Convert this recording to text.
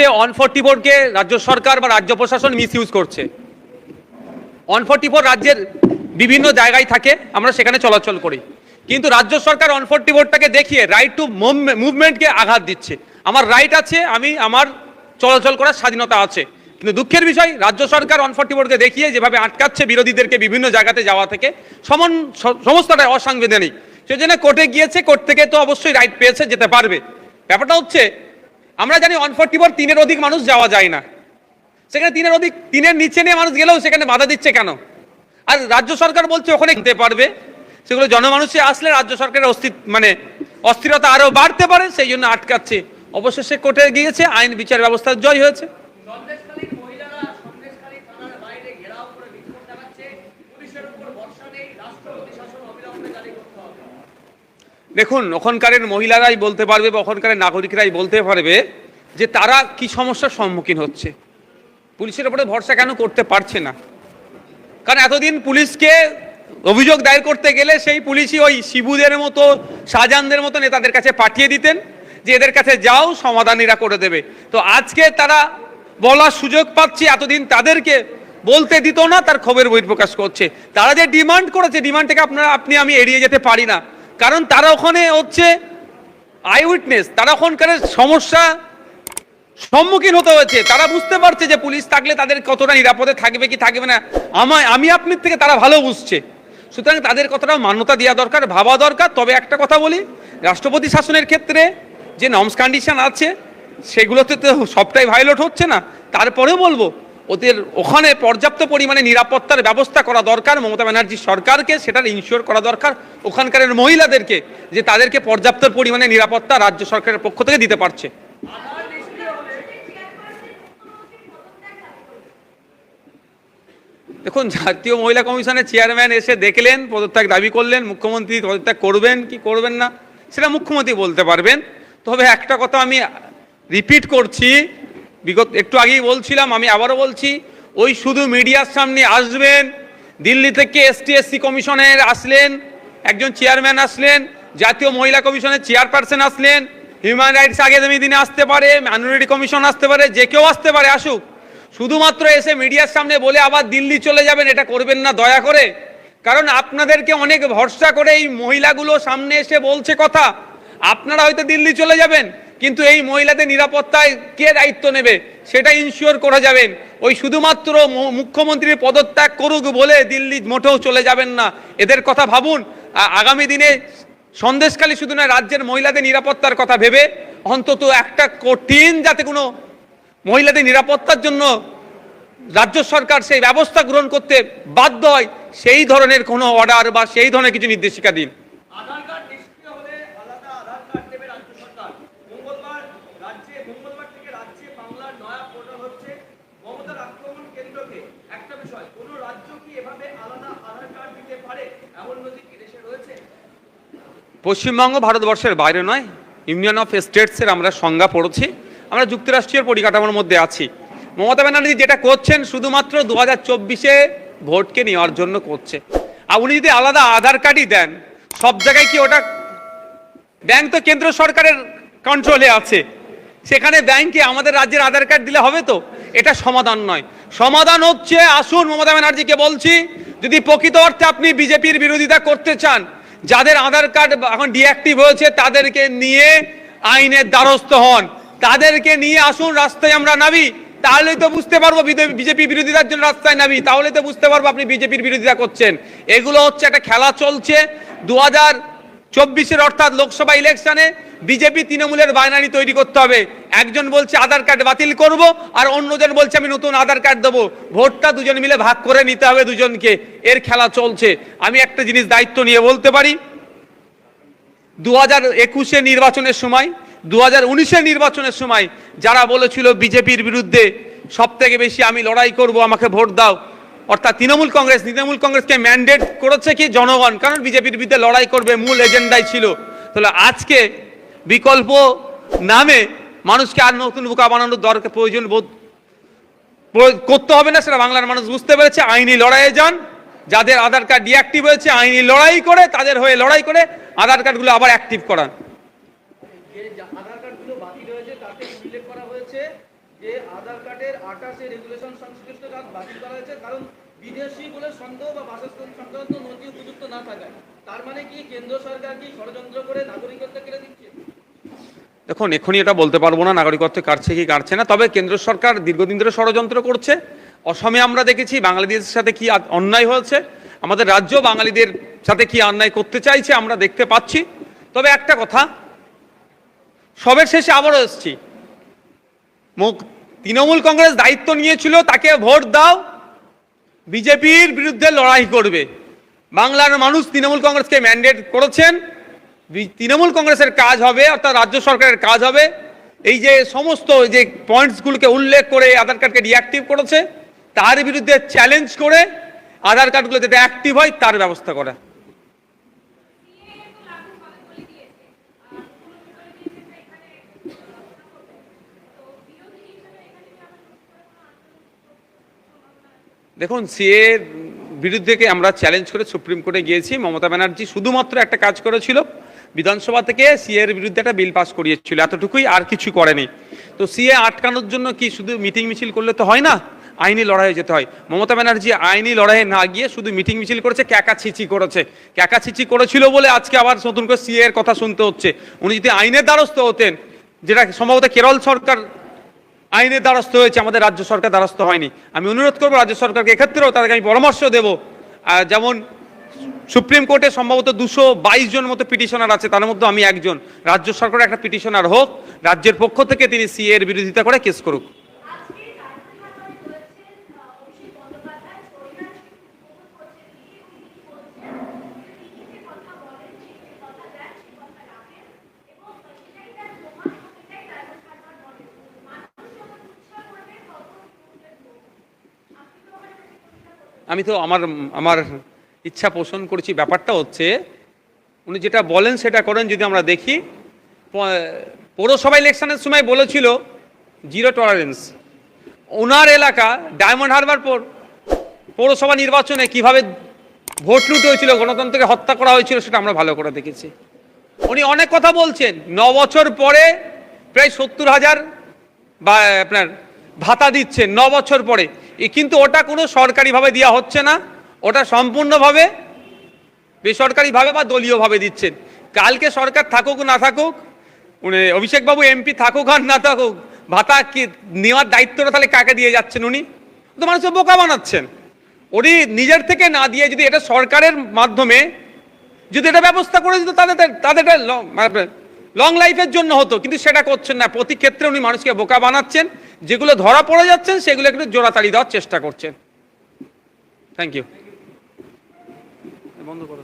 হচ্ছে on forty ফোরকে রাজ্য সরকার বা রাজ্য প্রশাসন মিস ইউজ করছে। অন ফোরটি ফোর রাজ্যের বিভিন্ন জায়গায় থাকে, আমরা সেখানে চলাচল করি। কিন্তু রাজ্য সরকার অন ফোরটি ফোরটাকে দেখিয়ে রাইট টু মুভমেন্টকে আঘাত দিচ্ছে। আমার রাইট আছে, আমি আমার চলাচল করার স্বাধীনতা আছে। কিন্তু দুঃখের বিষয়, রাজ্য সরকার অন ফোরটি ফোরকে দেখিয়ে যেভাবে আটকাচ্ছে বিরোধীদেরকে বিভিন্ন জায়গাতে যাওয়া থেকে, সমান সমস্তটাই অসাংবিধানিক। সেজন্য কোর্টে গিয়েছে, কোর্ট থেকে তো অবশ্যই রাইট পেয়েছে, যেতে পারবে। ব্যাপারটা হচ্ছে আমরা জানি ফোর তিনের অধিক মানুষ যাওয়া যায় না। সেখানে তিনের অধিক, তিনের নিচে নিয়ে মানুষ গেলেও সেখানে বাধা দিচ্ছে কেন? আর রাজ্য সরকার বলছে ওখানে নিতে পারবে। সেগুলো জনমানুষে আসলে রাজ্য সরকারের অস্তিত্ব মানে অস্থিরতা আরও বাড়তে পারে, সেই জন্য আটকাচ্ছে। অবশেষে কোর্টে গিয়েছে, আইন বিচার ব্যবস্থার জয় হয়েছে সন্দেশখালীর মহিলারা সন্দেশখালী থানার বাইরে ঘেরাও করে বিক্ষোভ দেখাচ্ছে পুলিশের উপর ভরসা নেই রাষ্ট্রপতি শাসন অবিলম্বে জারি করতে হবে দেখুন, ওখানকারের মহিলারাই বলতে পারবে বা ওখানকারের নাগরিকরাই বলতে পারবে যে তারা কি সমস্যার সম্মুখীন হচ্ছে। পুলিশের উপরে ভরসা কেন করতে পারছে না? কারণ এতদিন পুলিশকে অভিযোগ দায়ের করতে গেলে সেই পুলিশই ওই শিবুদের মতো, শাহজাহানদের মতো নেতাদের কাছে পাঠিয়ে দিতেন যে এদের কাছে যাও, সমাধান এরা করে দেবে। তো আজকে তারা বলার সুযোগ পাচ্ছে, এতদিন তাদেরকে বলতে দিত না, তার খবর বহিঃপ্রকাশ করছে। তারা যে ডিমান্ড করেছে ডিমান্ডটাকে আপনারা, আপনি, আমি এড়িয়ে যেতে পারি না। কারণ তারা ওখানে হচ্ছে আই উইটনেস তারা ওখানকার সমস্যা সম্মুখীন হতে হয়েছে। তারা বুঝতে পারছে যে পুলিশ থাকলে তাদের কতটা নিরাপদে থাকবে কি থাকবে না। আমায়, আমি আপনার থেকে তারা ভালো বুঝছে। সুতরাং তাদের কথাটা মান্যতা দেওয়া দরকার, ভাবা দরকার। তবে একটা কথা বলি, রাষ্ট্রপতি শাসনের ক্ষেত্রে যে নর্মস কন্ডিশন আছে, সেগুলোতে তো সবটাই ভায়োলেট হচ্ছে না। তারপরেও বলব ওদের ওখানে পর্যাপ্ত পরিমাণে নিরাপত্তার ব্যবস্থা করা দরকার, মমতা ব্যানার্জি সরকারকে সেটার ইনশিওর করা দরকার ওখানকার মহিলাদেরকে, যে তাদেরকে পর্যাপ্ত পরিমাণে নিরাপত্তা রাজ্য সরকারের পক্ষ থেকে দিতে পারছে। দেখুন, জাতীয় মহিলা কমিশনের চেয়ারম্যান এসে দেখলেন, পদত্যাগ দাবি করলেন, মুখ্যমন্ত্রী পদত্যাগ করবেন কি করবেন না, সেটা মুখ্যমন্ত্রী বলতে পারবেন। তবে একটা কথা আমি রিপিট করছি বিগত একটু আগেই বলছিলাম, আমি আবারও বলছি, ওই শুধু মিডিয়ার সামনে আসবেন, দিল্লি থেকে এসটি এসসি কমিশনের আসলেন, একজন চেয়ারম্যান আসলেন, জাতীয় মহিলা কমিশনের চেয়ারপারসন আসলেন, হিউম্যান রাইটস আগামী দিনে আসতে পারে মাইনরিটি কমিশন আসতে পারে, যে কেউ আসতে পারে, আসুক। শুধুমাত্র এসে মিডিয়ার সামনে বলে আবার দিল্লি চলে যাবেন, এটা করবেন না, দয়া করে। কারণ আপনাদেরকে অনেক ভরসা করে এই মহিলাগুলো সামনে এসে বলছে কথা। আপনারা হয়তো দিল্লি চলে যাবেন কিন্তু এই মহিলাদের নিরাপত্তায় কে দায়িত্ব নেবে? সেটা ইনশিওর করা যাবেন। ওই শুধুমাত্র মুখ্যমন্ত্রীর পদত্যাগ করুক বলে দিল্লি মোটেও চলে যাবেন না। এদের কথা ভাবুন। আগামী দিনে সন্দেশখালী শুধু নয়, রাজ্যের মহিলাদের নিরাপত্তার কথা ভেবে অন্তত একটা কঠিন যাতে কোনো মহিলাদের নিরাপত্তার জন্য রাজ্য সরকার সেই ব্যবস্থা গ্রহণ করতে বাধ্য হয়, সেই ধরনের কোনো অর্ডার বা সেই ধরনের কিছু নির্দেশিকা দিন আধার কার্ড নিষ্ক্রিয় হলে আলাদা আধার কার্ড দেবে রাজ্য সরকার মঙ্গলবার রাজ্যে মঙ্গলবার থেকে রাজ্যে বাংলার নয়া পোর্টাল হচ্ছে মমতার আক্রমণ কেন্দ্রকে একটা বিষয় কোন রাজ্য কি এভাবে আলাদা আধার কার্ড দিতে পারে এমন নজির কি দেশে রয়েছে পশ্চিমবঙ্গ ভারতবর্ষের বাইরে নয় ইউনিয়ন অফ স্টেটসের আমরা সংজ্ঞা পড়েছি। আমরা যুক্তরাষ্ট্রীয় পরিকাঠামোর মধ্যে আছি। মমতা ব্যানার্জি যেটা করছেন শুধুমাত্র দু হাজার চব্বিশে ভোটকে নেওয়ার জন্য করছে। আর উনি যদি আলাদা আধার কার্ডই দেন, সব জায়গায় কি ওটা ব্যাংক তো কেন্দ্র সরকারের কন্ট্রোলে আছে। সেখানে ব্যাংকে আমাদের রাজ্যের আধার কার্ড দিলে হবে তো? এটা সমাধান নয়। সমাধান হচ্ছে, আসুন মমতা ব্যানার্জিকে বলছি, যদি প্রকৃত অর্থে আপনি বিজেপির বিরোধিতা করতে চান যাদের আধার কার্ড এখন ডিঅ্যাক্টিভ হয়েছে, তাদেরকে নিয়ে আইনের দ্বারস্থ হন। তাদেরকে নিয়ে আসুন, রাস্তায় আমরা নামি। তাহলেই তো বুঝতে পারব বিজেপি বিরোধিতার জন্য রাস্তায় নামি। তাহলে তো বুঝতে পারব আপনি বিজেপির বিরোধিতা করছেন। এগুলো হচ্ছে একটা খেলা চলছে। দু হাজার চব্বিশের অর্থাৎ লোকসভা ইলেকশনে বিজেপি তৃণমূলের বাইনারি তৈরি করতে হবে। একজন বলছে, আধার কার্ড বাতিল করব, আর অন্যজন বলছে, আমি নতুন আধার কার্ড দেবো। ভোটটা দুজন মিলে ভাগ করে নিতে হবে দুজনকে। এর খেলা চলছে। আমি একটা জিনিস দায়িত্ব নিয়ে বলতে পারি। দু হাজার একুশে নির্বাচনের সময় দু হাজার উনিশের নির্বাচনের সময় যারা বলেছিল বিজেপির বিরুদ্ধে সব থেকে বেশি আমি লড়াই করব, আমাকে ভোট দাও। অর্থাৎ তৃণমূল কংগ্রেস, তৃণমূল কংগ্রেসকে ম্যান্ডেট করেছে কি জনগণ? কারণ বিজেপির বিরুদ্ধে লড়াই করবে, মূল এজেন্ডাই ছিল। তাহলে আজকে বিকল্প নামে মানুষকে আর নতুন বোকা বানানোর দরকার প্রয়োজন বোধ করতে হবে না, সেটা বাংলার মানুষ বুঝতে পেরেছে। আইনি লড়াইয়ে যান। যাদের আধার কার্ড ডিঅ্যাক্টিভ হয়েছে, আইনি লড়াই করে, তাদের হয়ে লড়াই করে আধার কার্ডগুলো আবার অ্যাক্টিভ করান। তার মানে কি, কেন্দ্র সরকার কি ষড়যন্ত্র করে নাগরিকত্ব কেড়ে দিচ্ছে দেখুন এখনই এটা বলতে পারব না, নাগরিকত্ব কাটছে কি কাটছে না, তবে কেন্দ্র সরকার দীর্ঘদিন ধরে ষড়যন্ত্র করছে। অসমে আমরা দেখেছি বাঙালিদের সাথে কি অন্যায় হয়েছে, আমাদের রাজ্য বাঙালিদের সাথে কি অন্যায় করতে চাইছে আমরা দেখতে পাচ্ছি। তবে একটা কথা, সবের শেষে আবারও এসছি। মুখ- তৃণমূল কংগ্রেস দায়িত্ব নিয়েছিল, তাকে ভোট দাও, বিজেপির বিরুদ্ধে লড়াই করবে। বাংলার মানুষ তৃণমূল কংগ্রেসকে ম্যান্ডেট করেছেন তৃণমূল কংগ্রেসের কাজ হবে, অর্থাৎ রাজ্য সরকারের কাজ হবে। এই যে সমস্ত যে পয়েন্টসগুলোকে উল্লেখ করে আধার কার্ডকে ডিঅ্যাক্টিভ করেছে, তার বিরুদ্ধে চ্যালেঞ্জ করে আধার কার্ডগুলো যাতে অ্যাক্টিভ হয়, তার ব্যবস্থা করা। দেখুন সিএ বিরুদ্ধে কে আমরা চ্যালেঞ্জ করে সুপ্রিম কোর্টে গিয়েছি। মমতা ব্যানার্জি শুধুমাত্র একটা কাজ করেছিল, বিধানসভা থেকে সিএ এর বিরুদ্ধে একটা বিল পাস করিয়েছিল। এতটুকুই আর কিছু করেনি। তো সিএ আটকানোর জন্য কি শুধু মিটিং মিছিল করলে তো হয় না? আইনি লড়াইয়ে যেতে হয়। মমতা ব্যানার্জি আইনি লড়াইয়ে না গিয়ে শুধু মিটিং মিছিল করেছে ক্যাকা ছিচি করেছে। ক্যাকা ছিচি করেছিল বলে আজকে আবার নতুন করে সিএ এর কথা শুনতে হচ্ছে। উনি যদি আইনের দ্বারস্থ হতেন, যেটা সম্ভবত কেরল সরকার আইনের দ্বারস্থ হয়েছে, আমাদের রাজ্য সরকার দ্বারস্থ হয়নি। আমি অনুরোধ করব রাজ্য সরকারকে এক্ষেত্রেও তাদেরকে আমি পরামর্শ দেব। যেমন সুপ্রিম কোর্টে সম্ভবত দুশো বাইশ জন মতো পিটিশনার আছে, তার মধ্যে আমি একজন। রাজ্য সরকারের একটা পিটিশনার হোক, রাজ্যের পক্ষ থেকে তিনি সিএ এর বিরোধিতা করে কেস করুক আজকে রাজনীতি রয়েছেন অভিষেক বন্দ্যোপাধ্যায় পরিবার উপভোগ করছেন তিনি উনি কি বলছেন তিনি যে কথা বলেন সেই যে কথা দেন সেই কথা রাখেন এবং সেটাই তার প্রমাণ এবং এটাই রাজনীতি কারবার বলেন মানুষ যখন উৎসাহ করবে তখন বিরোধীদের ভোট আপনি তো আমার কাছে প্রশ্ন করবেন আমি তো আমার আমার ইচ্ছা পোষণ করেছি। ব্যাপারটা হচ্ছে, উনি যেটা বলেন সেটা করেন যদি আমরা দেখি। পৌরসভা ইলেকশনের সময় বলেছিল জিরো টলারেন্স ওনার এলাকা ডায়মন্ড হারবার পর পৌরসভা নির্বাচনে কীভাবে ভোট লুট হয়েছিল, গণতন্ত্রকে হত্যা করা হয়েছিল সেটা আমরা ভালো করে দেখেছি। উনি অনেক কথা বলছেন। ন বছর পরে প্রায় সত্তর হাজার বা আপনার ভাতা দিচ্ছেন, ন বছর পরে। কিন্তু ওটা কোনো সরকারিভাবে দেওয়া হচ্ছে না। ওটা সম্পূর্ণভাবে বেসরকারিভাবে বা দলীয়ভাবে দিচ্ছেন। কালকে সরকার থাকুক না থাকুক উনি অভিষেকবাবু এমপি থাকুক আর না থাকুক, ভাতা কি নেওয়ার দায়িত্বটা তাহলে কাকে দিয়ে যাচ্ছেন উনি? তো মানুষকে বোকা বানাচ্ছেন। উনি নিজের থেকে না দিয়ে যদি এটা সরকারের মাধ্যমে যদি এটা ব্যবস্থা করে দিত তাদের তাদের লং লাইফের জন্য হতো, কিন্তু সেটা করছেন না। প্রতি ক্ষেত্রে উনি মানুষকে বোকা বানাচ্ছেন, যেগুলো ধরা পড়ে যাচ্ছেন সেগুলো একটু জোড়াতাড়ি দেওয়ার চেষ্টা করছেন। থ্যাংক ইউ বন্ধ করো।